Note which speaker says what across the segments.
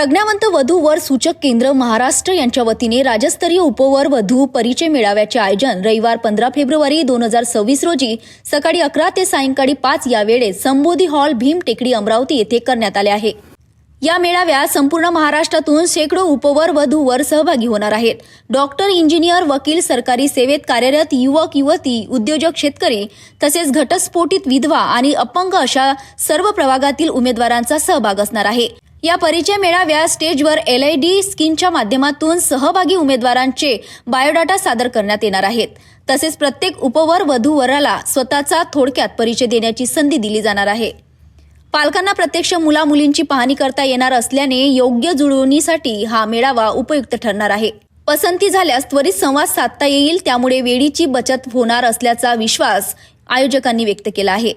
Speaker 1: प्रज्ञावंत वधू वर सूचक केंद्र महाराष्ट्र यांच्या वतीने राज्यस्तरीय उपवर वधू परिचय मेळाव्याचे आयोजन रविवार पंधरा फेब्रुवारी दोन हजार सव्वीस रोजी सकाळी अकरा ते सायंकाळी पाच या वेळेत संबोधी हॉल भीम टेकडी अमरावती येथे करण्यात आले आहे. या मेळाव्यात संपूर्ण महाराष्ट्रातून शेकडो उपवर वधूवर सहभागी होणार आहेत. डॉक्टर इंजिनियर वकील सरकारी सेवेत कार्यरत युवक युवती उद्योजक शेतकरी तसेच घटस्फोटित विधवा आणि अपंग अशा सर्व प्रभागातील उमेदवारांचा सहभाग असणार आहे. या परिचय मेळाव्या स्टेजवर एल आय डी स्किनच्या माध्यमातून सहभागी उमेदवारांचे बायोडाटा सादर करण्यात येणार आहेत. तसेच प्रत्येक उपवर वधूवराला स्वतःचा थोडक्यात परिचय देण्याची संधी दिली जाणार आहे. पालकांना प्रत्यक्ष मुला मुलींची पाहणी करता येणार असल्याने योग्य जुळवणीसाठी हा मेळावा उपयुक्त ठरणार आहे. पसंती झाल्यास त्वरित संवाद साधता येईल त्यामुळे वेळीची बचत होणार असल्याचा विश्वास आयोजकांनी व्यक्त केला आहे.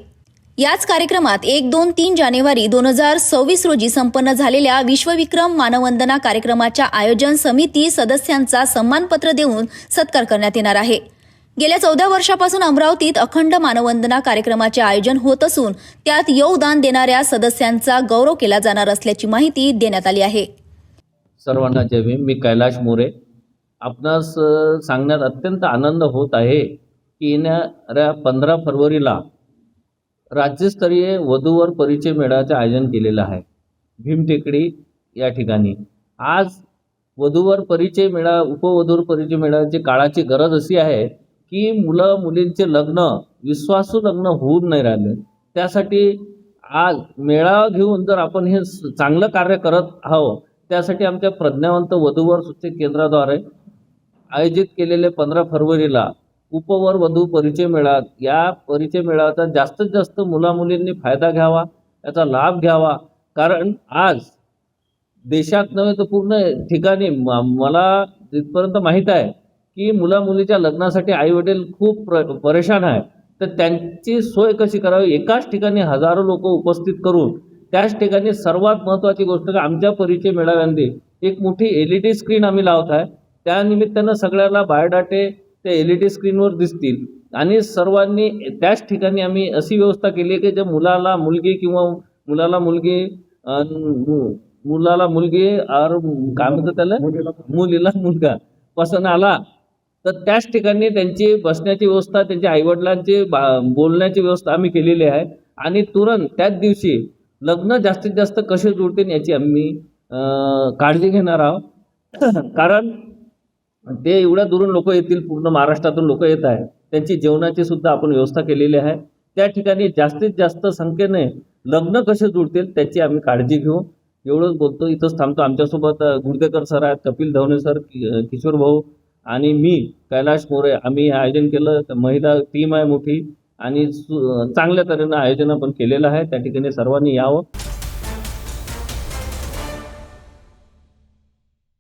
Speaker 1: याच कार्यक्रमात एक दोन तीन जानेवारी दोन हजार सव्वीस रोजी संपन्न झालेल्या विश्वविक्रम मानवंदना कार्यक्रमाच्या आयोजन समिती सदस्यांचा सन्मानपत्र देऊन सत्कार करण्यात येणार आहे. गेल्या चौदा वर्षापासून अमरावतीत अखंड मानवंदना कार्यक्रमाचे आयोजन होत असून त्यात योगदान देणाऱ्या सदस्यांचा गौरव केला जाणार असल्याची माहिती देण्यात आली आहे.
Speaker 2: सर्वांना जय भीम. मी कैलाश मोरे. आपणास सांगण्यात अत्यंत आनंद होत आहे की येणाऱ्या पंधरा फरवरीला राज्यस्तरीय वधूवर परिचय मेळाव्याचे आयोजन केलेलं आहे. भीमटेकडी या ठिकाणी. आज वधूवर परिचय मेळा उपवधूवर परिचय मेळाव्याची काळाची गरज अशी आहे की मुलं मुलींचे लग्न विश्वासू लग्न होऊन नाही राहिले. त्यासाठी आज मेळावा घेऊन जर आपण हे चांगलं कार्य करत आहोत त्यासाठी आमच्या प्रज्ञावंत वधूवर सूचक केंद्राद्वारे आयोजित केलेले पंधरा फरवरीला उपवर वधू परिचय मेळावा या परिचय मेळाव्याचा जास्तीत जास्त मुलामुलींनी फायदा घ्यावा याचा लाभ घ्यावा. कारण आज देशात नव्हे तर पूर्ण ठिकाणी मला जिथपर्यंत माहीत आहे की मुला मुलीच्या लग्नासाठी आईवडील खूप प्र परेशान आहे तर त्यांची सोय कशी करावी? एकाच ठिकाणी हजारो लोक उपस्थित करून त्याच ठिकाणी सर्वात महत्त्वाची गोष्ट आमच्या परिचय मेळाव्यांनी एक मोठी एल ई डी स्क्रीन आम्ही लावत आहे. त्यानिमित्तानं सगळ्याला बायोडाटे त्या एल ई डी स्क्रीनवर दिसतील. आणि सर्वांनी त्याच ठिकाणी आम्ही अशी व्यवस्था केली आहे की ज्या मुलाला मुलगी किंवा मुलाला मुलगी मुलाला मुलगी और काय म्हणतात त्याला? मुलीला मुलगा. पसंत आला तर त्याच ठिकाणी त्यांची बसण्याची व्यवस्था त्यांच्या आईवडिलांची बोलण्याची व्यवस्था आम्ही केलेली आहे. आणि तुरंत त्याच दिवशी लग्न जास्तीत जास्त कसे जुळतील याची आम्ही काळजी घेणार आहोत. कारण ते एवढ्या दुरून लोक येतील पूर्ण महाराष्ट्रातून लोक येत आहेत. त्यांची जेवणाची सुद्धा आपण व्यवस्था केलेली आहे. त्या ठिकाणी जास्तीत जास्त संख्येने लग्न कसे जुळतील त्याची आम्ही काळजी घेऊ. एवढंच बोलतो इथंच थांबतो. आमच्यासोबत गुडदेकर सर आहेत कपिल धवने सर कि- किशोर भाऊ आणि मी कैलाश मोरे. आम्ही हे आयोजन केलं. तर महिला टीम आहे मोठी आणि सु- चांगल्या तऱ्हेनं आयोजन आपण केलेलं आहे. त्या ठिकाणी सर्वांनी यावं.